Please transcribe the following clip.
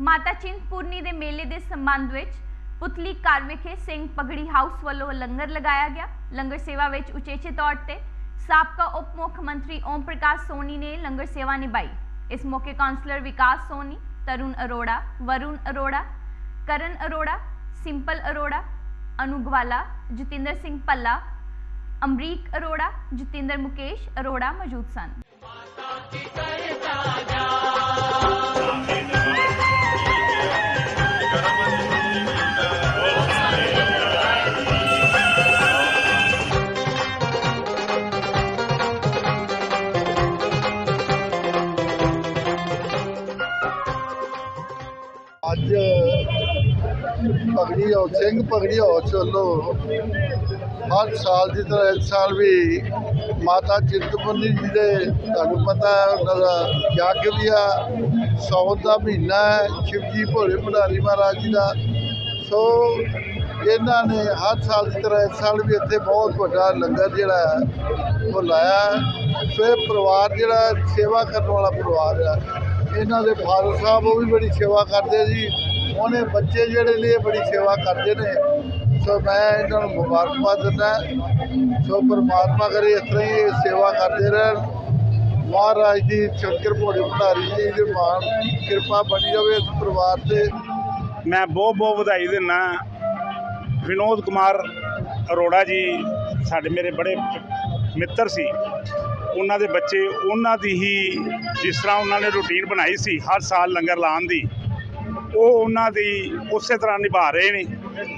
ਮਾਤਾ ਚਿੰਤਪੁਰਨੀ ਦੇ ਮੇਲੇ ਦੇ ਸੰਬੰਧ ਵਿੱਚ ਪੁਤਲੀ ਘਰ ਵਿਖੇ ਸਿੰਘ ਪਗੜੀ ਹਾਊਸ ਵੱਲੋਂ ਲੰਗਰ ਲਗਾਇਆ ਗਿਆ। ਲੰਗਰ ਸੇਵਾ ਵਿੱਚ ਉਚੇਚੇ ਤੌਰ ਤੇ ਸਾਬਕਾ ਉਪ ਮੁੱਖ ਮੰਤਰੀ ਓਮ ਪ੍ਰਕਾਸ਼ ਸੋਨੀ ਨੇ ਲੰਗਰ ਸੇਵਾ ਨਿਭਾਈ। ਇਸ ਮੌਕੇ ਕਾਉਂਸਲਰ ਵਿਕਾਸ ਸੋਨੀ, ਤਰੁਣ ਅਰੋੜਾ, ਵਰੁਣ ਅਰੋੜਾ, ਕਰਨ ਅਰੋੜਾ, ਸਿੰਪਲ ਅਰੋੜਾ ਅਨੁਗਵਾਲਾ ਜਤਿੰਦਰ ਸਿੰਘ ਪੱਲਾ ਅਮਰੀਕ ਅਰੋੜਾ, ਜਤਿੰਦਰ ਮੁਕੇਸ਼ ਅਰੋੜਾ ਮੌਜੂਦ ਸਨ। ਅੱਜ ਪਗੜੀ ਹੋ, ਸਿੰਘ ਪਗੜੀ ਹੋ ਚਲੋ। ਹਰ ਸਾਲ ਦੀ ਤਰ੍ਹਾਂ ਇਸ ਸਾਲ ਵੀ ਮਾਤਾ ਚਿੰਤਪੁਰਨੀ ਜੀ ਦੇ, ਤੁਹਾਨੂੰ ਪਤਾ ਹੈ, ਉਹਨਾਂ ਦਾ ਯੱਗ ਵੀ ਆ। ਸੌਣ ਦਾ ਮਹੀਨਾ ਹੈ, ਸ਼ਿਵਜੀ ਭੋਲੇ ਭੰਡਾਰੀ ਮਹਾਰਾਜ ਜੀ ਦਾ। ਸੋ ਇਹਨਾਂ ਨੇ ਹਰ ਸਾਲ ਦੀ ਤਰ੍ਹਾਂ ਇਸ ਸਾਲ ਵੀ ਇੱਥੇ ਬਹੁਤ ਵੱਡਾ ਲੰਗਰ ਜਿਹੜਾ ਹੈ, ਉਹ ਲਾਇਆ ਹੈ। ਸੋ ਇਹ ਪਰਿਵਾਰ ਜਿਹੜਾ ਸੇਵਾ ਕਰਨ ਵਾਲਾ ਪਰਿਵਾਰ ਆ ਇਹਨਾਂ ਦੇ ਫਾਦਰ ਸਾਹਿਬ, ਉਹ ਵੀ ਬੜੀ ਸੇਵਾ ਕਰਦੇ ਜੀ। ਉਹਨੇ ਬੱਚੇ ਜਿਹੜੇ ਨੇ ਬੜੀ ਸੇਵਾ ਕਰਦੇ ਨੇ। ਸੋ ਮੈਂ ਇਹਨਾਂ ਨੂੰ ਮੁਬਾਰਕਬਾਦ ਦਿੰਦਾ। ਸੋ ਪਰਮਾਤਮਾ ਕਰੇ ਇਸ ਤਰ੍ਹਾਂ ਹੀ ਸੇਵਾ ਕਰਦੇ ਰਹਿਣ। ਮਹਾਰਾਜ ਦੀ ਸ਼ੰਕਰ ਭੋਲੇ ਭੰਡਾਰੀ ਜੀ ਦੇ ਮਾਨ ਕਿਰਪਾ ਬਣੀ ਰਵੇ ਇਸ ਪਰਿਵਾਰ ਤੇ। ਮੈਂ ਬਹੁਤ ਬਹੁਤ ਵਧਾਈ ਦਿੰਦਾ। ਵਿਨੋਦ ਕੁਮਾਰ ਅਰੋੜਾ ਜੀ ਸਾਡੇ ਮੇਰੇ ਬੜੇ ਮਿੱਤਰ ਸੀ। ਉਹਨਾਂ ਦੇ ਬੱਚੇ, ਉਹਨਾਂ ਦੀ ਹੀ ਜਿਸ ਤਰ੍ਹਾਂ ਉਹਨਾਂ ਨੇ ਰੁਟੀਨ ਬਣਾਈ ਸੀ, ਹਰ ਸਾਲ ਲੰਗਰ ਲਾਉਣ ਦੀ, ਉਹ ਉਹਨਾਂ ਦੀ ਉਸੇ ਤਰ੍ਹਾਂ ਨਿਭਾ ਰਹੇ ਨੇ।